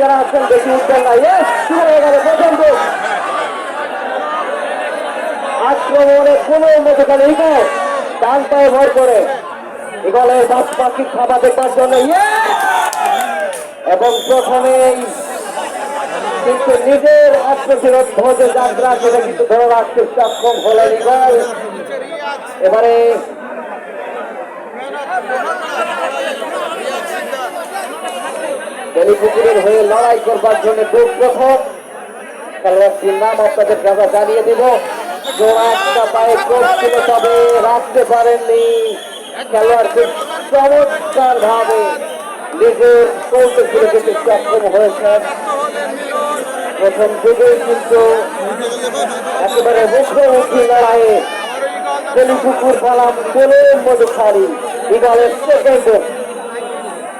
যারা আছেন, বেশি উঠবেন না। ইয়ে শুরু হয়ে গেল। প্রথম আক্রমণে কোনো মধ্যখানে ইগল ডান পায়ে ভর করে। ইগলের বাস পাখি খাবার দেখবার জন্য ইয়ে এবং প্রথমেই কিন্তু নিজের আত্মবিরোধ ভোজে যাত্রা সেটা কিন্তু ধরে রাখতে সক্ষম হলেন ইগল এবারে বেলিপুকুরের হয়ে লড়াই করবার জন্য খুব প্রথম। খেলোয়াড়টির নাম আপনাদের কাছে জানিয়ে দিব। পায়ে তবে রাখতে পারেননি। খেলোয়াড় খুব চমৎকার ভাবে নিজের প্রথম কিন্তু একেবারে পালাম কোলে মধুখারি ইগলের সেকেন্ড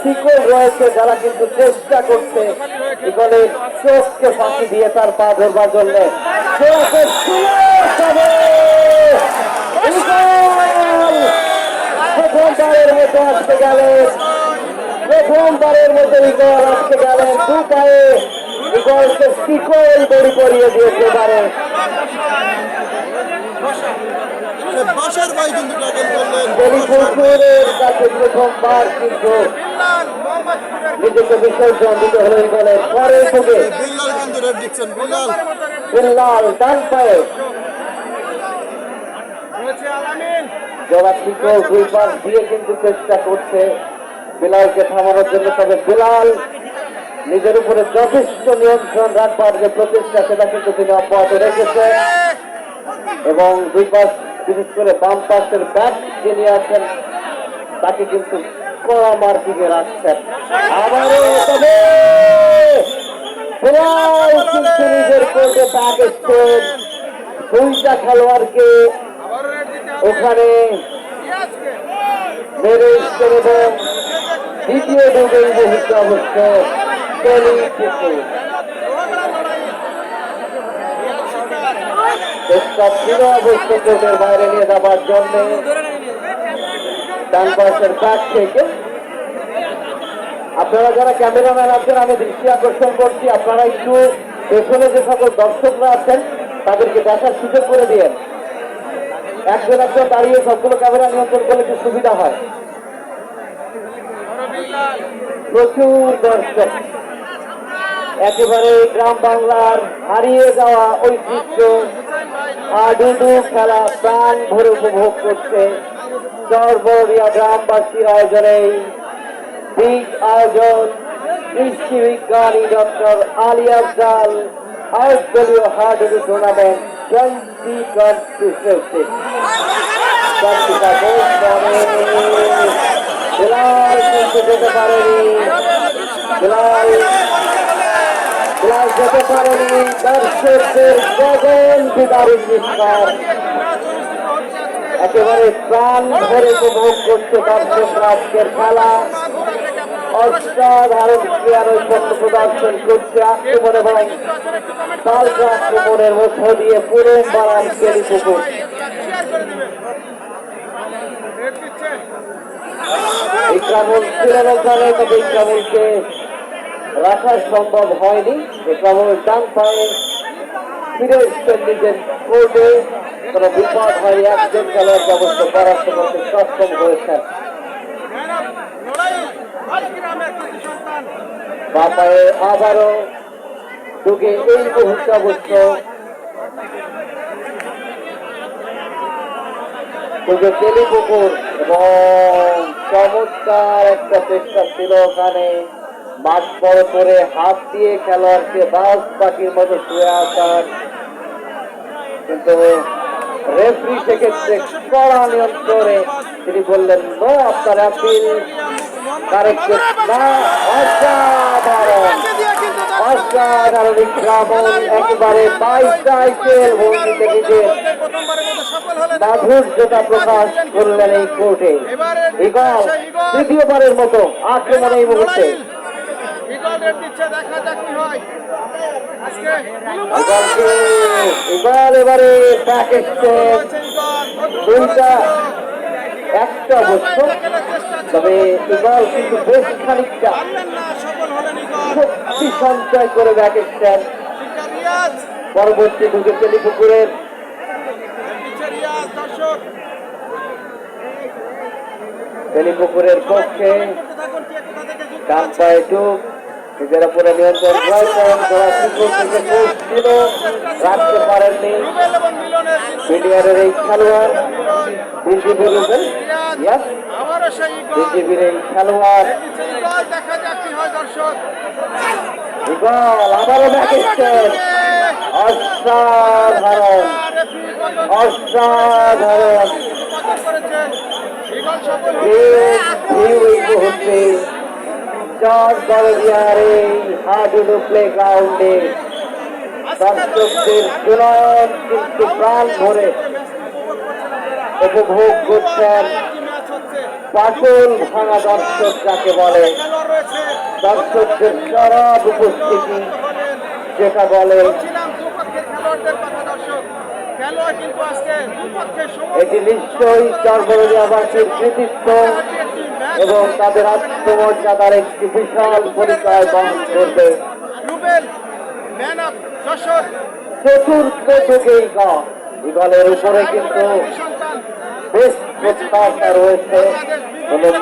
শিকল রয়েছে যারা কিন্তু চেষ্টা করছে ইগলের চোখকে ফাঁকি দিয়ে তার পা ধরবার জন্য। প্রথমবারের মতো আসতে গেলেন। প্রথমবারের মতো ইগল আসতে গেলেন দু পায়ে। ইগলকে শিকল দড়ি পরিয়ে দিয়েছে বাসার ভাই কিন্তু কাছে প্রথমবার কিন্তু নিজেকে বিসর্জন দিতে বিল্লাল ডান পায়ে। দুই পাশ দিয়ে কিন্তু চেষ্টা করছে বিলালকে থামানোর জন্য তবে বিলাল নিজের উপরে যথেষ্ট নিয়ন্ত্রণ রাখবার যে প্রচেষ্টা সেটা কিন্তু তিনি অব্যাহত রেখেছেন। এবং দুই পাশ বিশেষ করে বাম পাশের ব্যাট যিনি আছেন, তাকে কিন্তু কড়া মার্কিংয়ে রাখছেন। আবারও তবে খেলোয়াড়কে ওখানে কোর্টের বাইরে নিয়ে যাবার জন্য ডান পাশের ব্যাট থেকে। আপনারা যারা ক্যামেরাম্যান আছেন, আমি দৃষ্টি আকর্ষণ করছি, আপনারা একটু পেছনে যে সকল দর্শকরা আছেন, তাদেরকে দেখার সুযোগ করে দিয়েন। একজন একজন দাঁড়িয়ে সবগুলো ক্যামেরা নিয়ন্ত্রণ করলে একটু সুবিধা হয়। প্রচুর দর্শক। একেবারে গ্রাম বাংলার হারিয়ে যাওয়া ঐতিহ্য হাডুডু খেলা প্রাণ ভরে উপভোগ করছে। চরবরিয়া গ্রামবাসীর আয়োজনে বিগ আয়োজন কৃষি বিজ্ঞানী ডক্টর আলী আফজাল দলীয় hadudu tournament twenty twenty six যেতে পারেনি। যেতে পারেনি দর্শকদের গগন বিদারী চিৎকার একেবারে প্রাণ ভরে উপভোগ করছে দর্শকরা আজকের খেলা। অসাধারণ ক্রিয়া নৈপুণ্য প্রদর্শন করছে আক্রমণ এবং পাল্টা আক্রমণের মধ্য দিয়ে পুরো বাড়ান কেলি পুকুর ইকরামুল ছিলেন ওখানে তবে ইকরামুলকে রাখা সম্ভব হয়নি। ইকরামুল ডান পায়ে ফিরে নিজের কোর্টে। কোনো বিপদ হয়নি, একজন খেলোয়াড়কে অবশ্য পরাস্ত করতে সক্ষম হয়েছেন। আবারও ঢুকে এই মুহূর্তে অবশ্য তেলিপুকুর এবং চমৎকার একটা চেষ্টা ছিল ওখানে। মাঠ বড় করে হাত দিয়ে খেলোয়াড়কে বাস পাখির মতো শুয়ে আসার কিন্তু রেফরি সেক্ষেত্রে কড়া তিনি বললেন নো আপনার না। অসাধারণ অসাধারণ একেবারে বাইসাইকেল ভঙ্গিতে নিজের প্রথমবারের মতো মাধুর্যতা প্রকাশ করলেন এই কোর্টে। ইগল তৃতীয়বারের মতো আক্রমণ এই মুহূর্তে। এবারে ইগল দুইটা একটা অবশ্য তবে ইগল কিন্তু বেশ খানিকটা শক্তি সঞ্চয় করে ব্যাক স্টেপ পরবর্তী ঢুকে তেলিপুকুরের তেলিপুকুরের পক্ষে করতে থাকুন কে কোথা থেকে যুক্ত ডান আছে পায়ে টুক নিজের উপরে নিয়ন্ত্রণ থেকে কোচ ছিল রাখতে পারেননি। বিডিআরের এই খেলোয়াড় আবারও সেই বিজেপির এই খেলোয়াড়। আবারও ব্যাক অসাধারণ। অসাধারণ। পতন ইগল সফল এই হাডুডু প্লে গ্রাউন্ডে দর্শকদের জুলন কিন্তু প্রাণ ভরে। উপভোগ করছেন পাগল ভাঙা দর্শক যাকে বলে। দর্শকদের চরম উপস্থিতি যেটা বলে। এটি নিশ্চয়ই চরবরদিয়াবাসীর কৃতিত্ব। এবং তাদের আত্মমর্যাদার একটি বিশাল পরিচয় বহন করবে। চতুর্থ যুগেই গল ইগলের উপরে কিন্তু বেশ প্রত্যাশা রয়েছে। এবং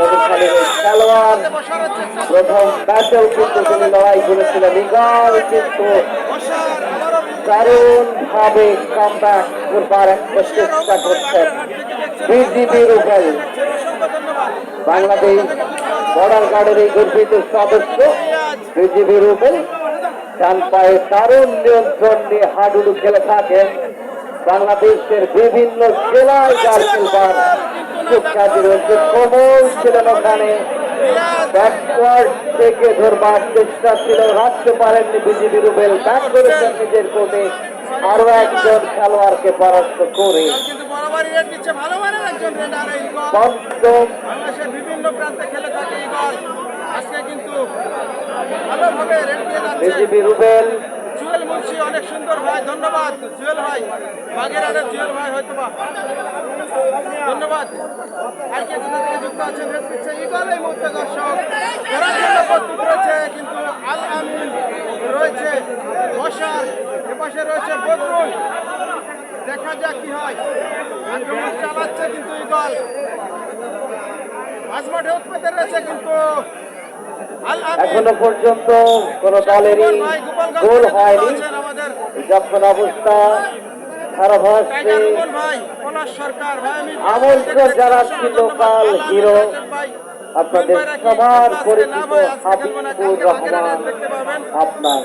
খেলোয়াড় প্রথম ম্যাচেও কিন্তু তিনি লড়াই করেছিলেন। ইগল কিন্তু দারুণ ভাবে কামব্যাক করবার একটা চেষ্টা করছেন ধন্যবাদ বাংলাদেশ বর্ডার গার্ডের এই গর্বিত সদস্য বিজিবি রুবেল ডান পায়ে দারুণ নিয়ন্ত্রণ নিয়ে হাডুডু খেলে থাকেন বাংলাদেশের বিভিন্ন জেলায় যার খেলবার সুখ্যাতি রয়েছে। কোমল ছিলেন ওখানে। থেকে ধরবার চেষ্টা ছিল, রাখতে পারেননি বিজিবি রুবেল ব্যাক করেছেন নিজের কোর্টে আরও একজন খেলোয়াড়কে পরাস্ত করে বরাবরই রেড দিচ্ছে ভালো মানের একজন রেডার এই বাংলাদেশের বিভিন্ন প্রান্তে খেলে থাকে ইগল আজকে কিন্তু ভালোভাবে রেড দিয়ে যাচ্ছে। জুয়েল মুন্সি অনেক সুন্দর ভাই ধন্যবাদ। জুয়েল ভাই বাগেরহাটের জুয়েল ভাই হয়তো বা ধন্যবাদ। আর কে কোথা থেকে যুক্ত আছেন? রেড ইগল এই মুহূর্তে দর্শক। খেলার জন্য প্রস্তুত রয়েছে কিন্তু আল আমিন রয়েছে বসার। এপাশে রয়েছে বদরুল। দেখা যাক কি হয়। আক্রমণ চালাচ্ছে কিন্তু ইগল মাঝমাঠে রয়েছে কিন্তু এখনও পর্যন্ত কোন দলেরই গোল থেকে হয়নি যখন অবস্থা আমন্ত্রণ জানাচ্ছি লোকাল হিরো আপনাদের সবার পরিচিত হাবিবুর রহমান আপনার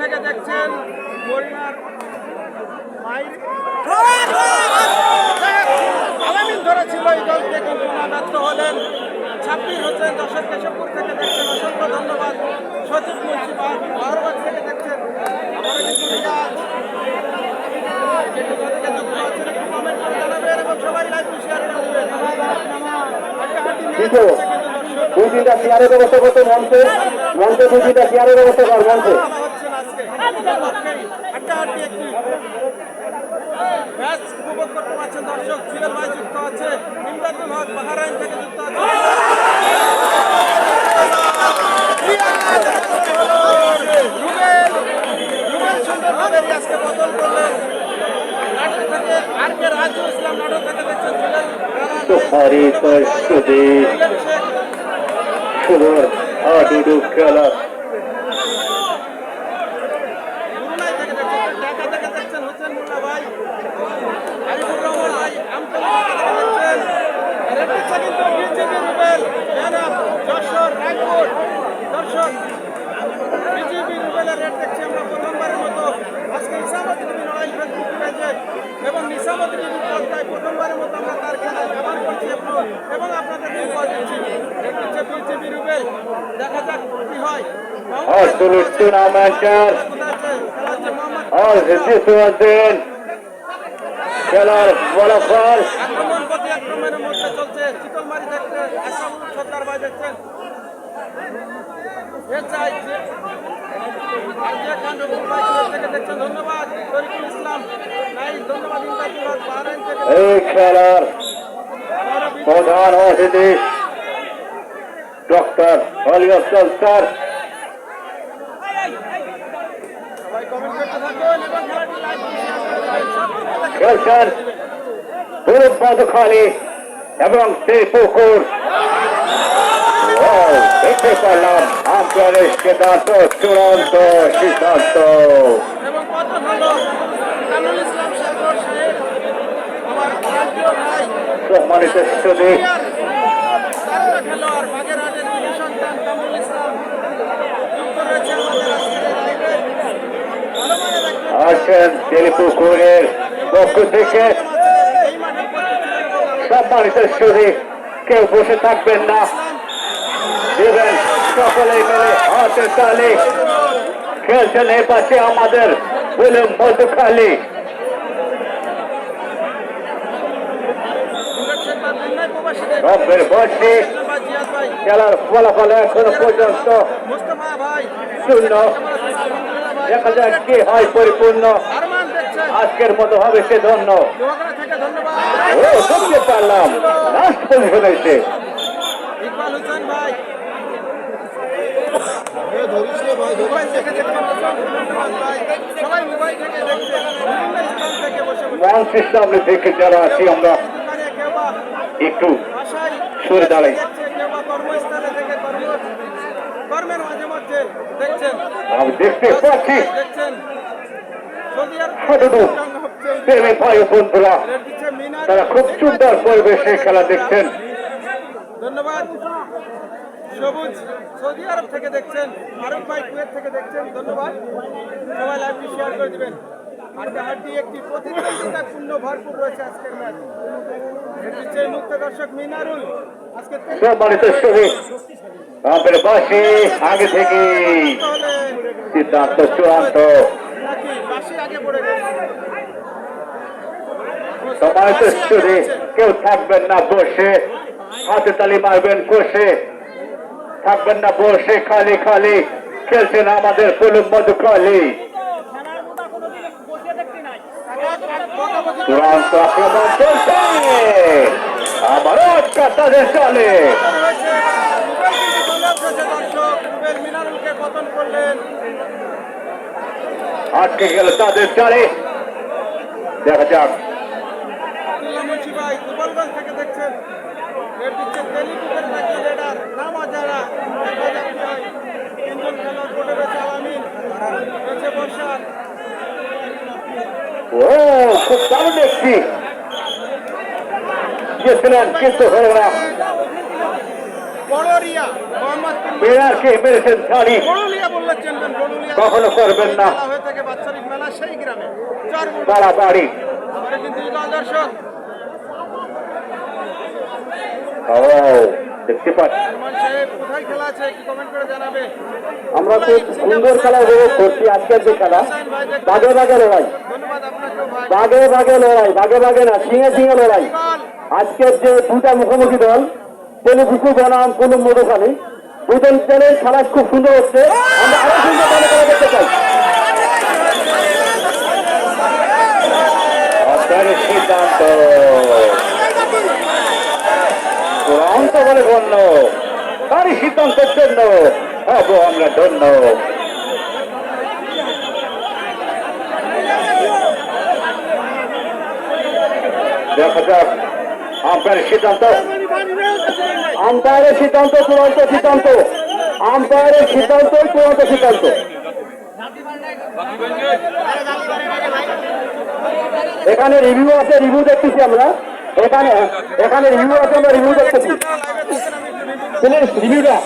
থেকে দেখছেন আলামিন ধরেছিল হলেন ছাব্বিশ হোসেন যশোর কেশবপুর থেকে দেখছেন ধন্যবাদ সচিব মুন্সি বাহারবাগ থেকে দেখছেন আমাদের দর্শক দুই তিনটা চেয়ারের ব্যবস্থা করতে মঞ্চে মঞ্চে দুই তিনটা খেলা হচ্ছে না আজকে পক্ষেই হাড্ডাহাড্ডি একটি ম্যাচ উপভোগ করতে পারছেন দর্শক জুয়েল ভাই যুক্ত আছে ইমদাদুল হক বাহারাইন থেকে যুক্ত আছে। বদল করলেন। নাটোর থেকে আর কে রাজু ইসলাম নাটোর থেকে দেখছেন জুয়েল হাডুডু খেলা মুরুলাই থেকে দেখছেন ঢাকা থেকে দেখছেন হোসেন মুন্না ভাই হাবিবুর রহমান ভাই আমতলা থেকে দেখছেন রেড দিচ্ছে কিন্তু বিজেপি রুবেল এরা যশোর রায়পুর দর্শক বিজেপি রুবেলের রেড দেখছি আমরা প্রথমবারের মতো আজকে ইসামতি টিভি নড়াইল ফেসবুক পেজে এবং নিসামতি টিভি পর্দায় প্রথমবারের মতো আমরা তার খেলা ব্যবহার করছি এবং আপনাদের নির্ভর দিচ্ছি দিচ্ছে বিজেপি রুবেল দেখা যাক কি Absolute tournamenter all সিচুয়েশন খেলার ফলাফল আক্রমণ প্রতি ধন্যবাদ ইন্টারভিউ এই খেলার প্রধান অতিথি ডক্টর অলিয়াসল স্যার সবাই কমেন্ট করতে থাকুন এবং খেলাটি লাইভ খেলছেন পুরুষ মধুখালী এবং সেই পুকুর। ও, দেখতে পারলাম সিদ্ধান্ত চূড়ান্ত সিদ্ধান্ত। সম্মানিত সুদী আছেন তেলিপুকুরের পক্ষ থেকে সম্মানিত সুদী কেউ বসে থাকবেন না। দেবেন সকলে মিলে হাতে তালে। খেলছেন এ পাশে আমাদের বলে মধুখালী। রব্বের খেলার ফলাফল এখনও পর্যন্ত শূন্য। দেখা যাক কি হয় পরিপূর্ণ। আজকের মতো হবে সে ধন্য। ও শুনতে পারলাম। লাস্ট পজিশন এসে মঞ্চের সামনে যারা আছি আমরা একটু সরে দাঁড়াই। আমি দেখতে পাচ্ছি। প্রেমে ভাই বন্ধুরা তারা খুব সুন্দর পরিবেশে খেলা দেখছেন। ধন্যবাদ। সবুজ সৌদি আরব থেকে দেখছেন ফারুক ভাই কুয়েত থেকে দেখছেন ধন্যবাদ। সবাই লাইভটি শেয়ার করে দিবেন। হাড্ডাহাড্ডি একটি প্রতিদ্বন্দ্বিতাপূর্ণ ভরপুর রয়েছে আজকের ম্যাচ। রেড মুক্ত দর্শক মিনারুল। আজকে সম্মানিত শহীদ পাশে আগে থেকে সিদ্ধান্ত চূড়ান্ত নাকি বাসি আগে পড়ে গেছে সম্মানিত শহীদ কেউ থাকবেন না বসে। হাতে তালি মারবেন বসে। থাকবেন না বসে খালি খালি। খেলছেন আমাদের পুলুম মধুখালী চূড়ান্ত আক্রমণ চলছে আবারও আটকা তাদের চলে। আটকে গেল তাদের চলে। দেখা যাক আব্দুল্লাহ মুন্সি ভাই গোপালগঞ্জ থেকে দেখছেন রেড দিচ্ছেন তেলিপুকের নাকি রেডার নাম যারা দেখা যাক কি হয় তিনজন খেলোয়াড় কোর্টে রয়েছে আলামিন রয়েছে বর্ষার ও খুব দারুণ দেখছি গেছিলেন কিন্তু হলো না। বিরাটকে মেরেছেন ছাড়ি কখনো করবেন না। বাড়াবাড়ি। দেখতে পাচ্ছি। কোথায় খেলা কমেন্ট করে জানাবে। আমরা খুব সুন্দর খেলা উপভোগ করছি আজকের যে খেলা। ধন্যবাদ আপনাকেও ভাই। বাগে বাগে লড়াই বাগে বাগে না সিঙে সিঙে লড়াই। আজকের যে দুটা মুখোমুখি দল তেলুপুকু বনাম, কোনো মধুখালী দুজন দলের খেলা খুব সুন্দর হচ্ছে। আমরা আরও সুন্দর খেলা দেখতে চাই। সিদ্ধান্ত। বলে গণ্য। তারই সিদ্ধান্তের জন্য হব আমরা ধন্য। দেখা যাক আপনার সিদ্ধান্ত। আম্পায়ারের সিদ্ধান্ত, চূড়ান্ত সিদ্ধান্ত। আম্পায়ারের সিদ্ধান্ত, চূড়ান্ত সিদ্ধান্ত। এখানে রিভিউ আছে রিভিউ দেখতেছি আমরা। এখানে এখানে রিভিউ আছে, আমরা রিভিউ দেখতেছি। রিভিউটা